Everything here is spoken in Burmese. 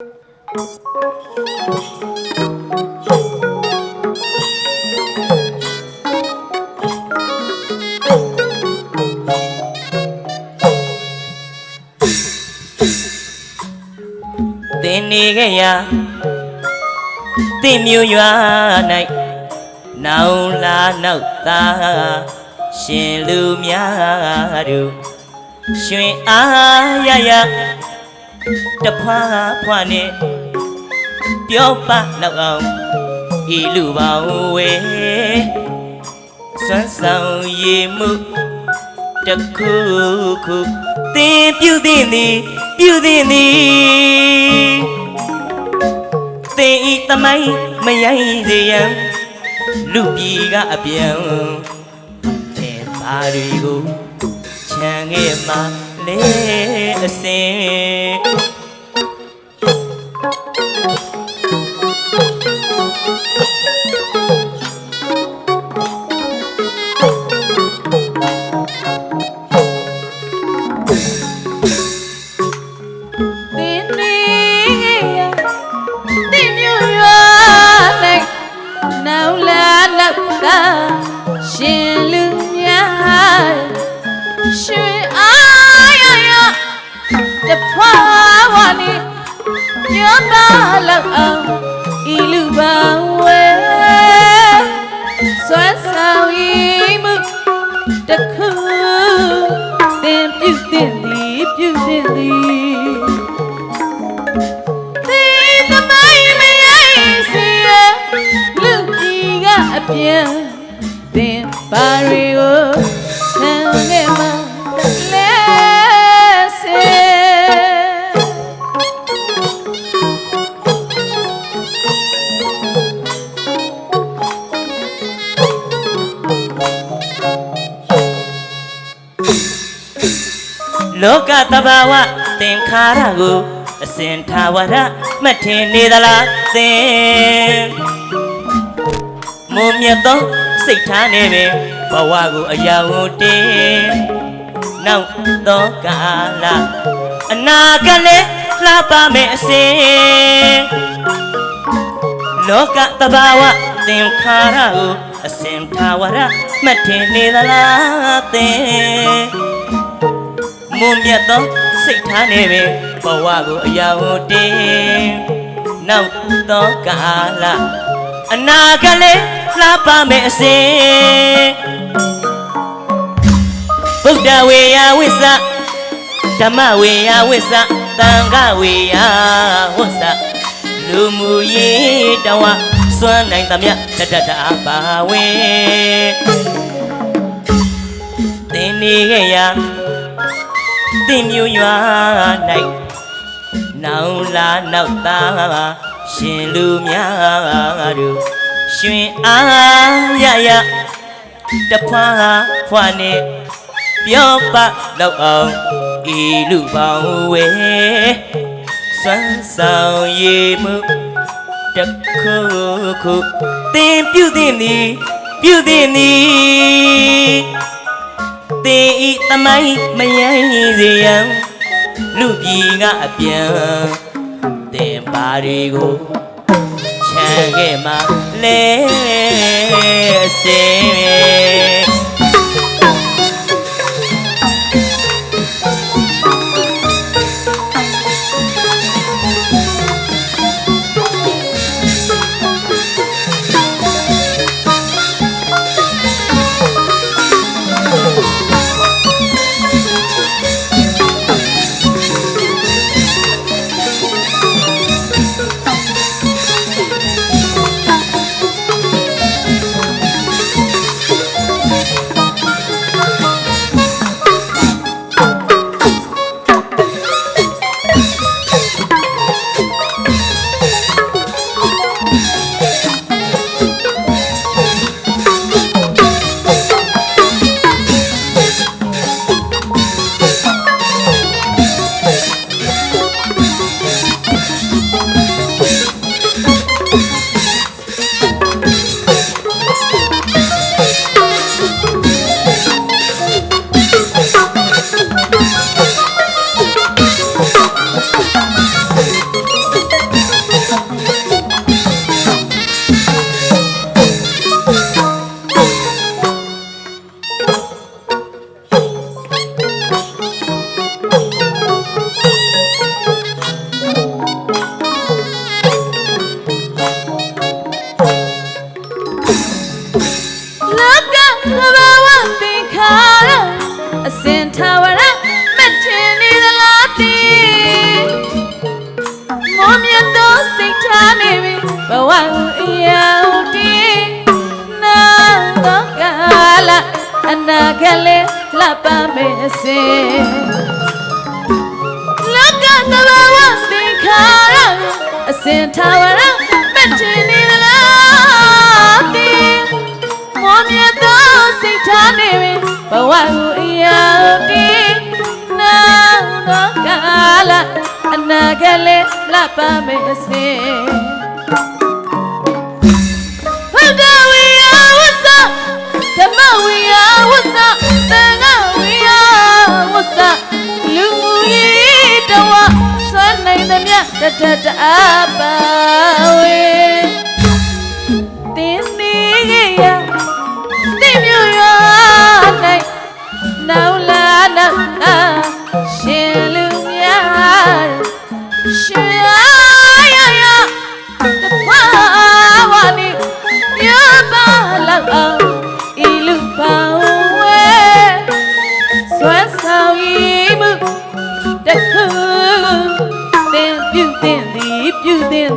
သင်နေခဲ့ရာသင်မျိုးရွာ၌နောင်လာနောက်သားရှင်လူများတို့ရွှင်အားရရ တဖွာဖွာနဲ့ပြောပလောက်အောင်ဤလူပေါင်းဝေစွမ်းဆောင်ရည်မှုတစ်ခုခုသင်ပြုသည်သည်ပြုသည်သည်သင်ဤသမိုင်းမယိုင်းစေရန်လူပြည်ကအပြောင်းတဲ့ပါတွေကိုချမ်းခဲ့မှ လေအစင် ပြောပါလောက်အောင်ဤလူပါဝဲစွမ်းဆောင်ရည်မှုတစ်ခုသင်ပြုသင့်သည်ပြုသင့်သည်သင်သမိုင်းမရိုင်းစီရလူကြီးကအပြန်သင်ပါရီကို လောကတဘာဝသင်္ခါရကိုအစဉ်ထာဝရမှတ်ထင်နေသလားသင်မုံမြတ်သောစိတ်ထားနေပင်ဘဝကိုအရာဝတင်နောက်သောကာလအနာကလည်းလှပမယ်အစဉ်လောကတဘာဝသင်္ခါရကိုအစင်ထာဝရမှတ်ထင်နေသလားသင် မုံမြတ်သောစိတ်ထားနေပင်ဘဝကိုအရာဝတင်နောက်သောကာလအနာကလည်းလှပမယ်အစဉ်ဗုဒ္ဓဝေယဝိသဓမ္မဝေယဝိသသံဃဝေယဝိသလူမှုရေးတဝစွမ်းနိုင်သမျှတတတာပါဝင်သင်နေခဲ့ရာ သင်မျိုးရွာ၌နောင်လာနောက်သားရှင်လူများတို့ရွှင်အားရရတဖွာဖွာနဲ့ပြောပလောက်အောင်ဤလူပေါင်းဝဲစွမ်းဆောင်ရည်မှုတစ်ခုခုသင်ပြုသည်နီပြုသည် နီသင်ဤသမိုင်းမယိုင်းစေရန်လူပြည်ကအပြန်သင်ပါတွေကိုချမ်းခဲ့မှလဲစေ အနာကလေးလှပမယ်စင်လောကသဘာဝသင်္ခါရအစဉ်ထာဝရမတည်နေသလားသင်မောမြတ်သောစိတ်ထားနေပြီဘဝကိုအရောက်တည်နာသောကာလအနာကလေးလှပမယ်အစဉ် တတတအပါဝေ တင်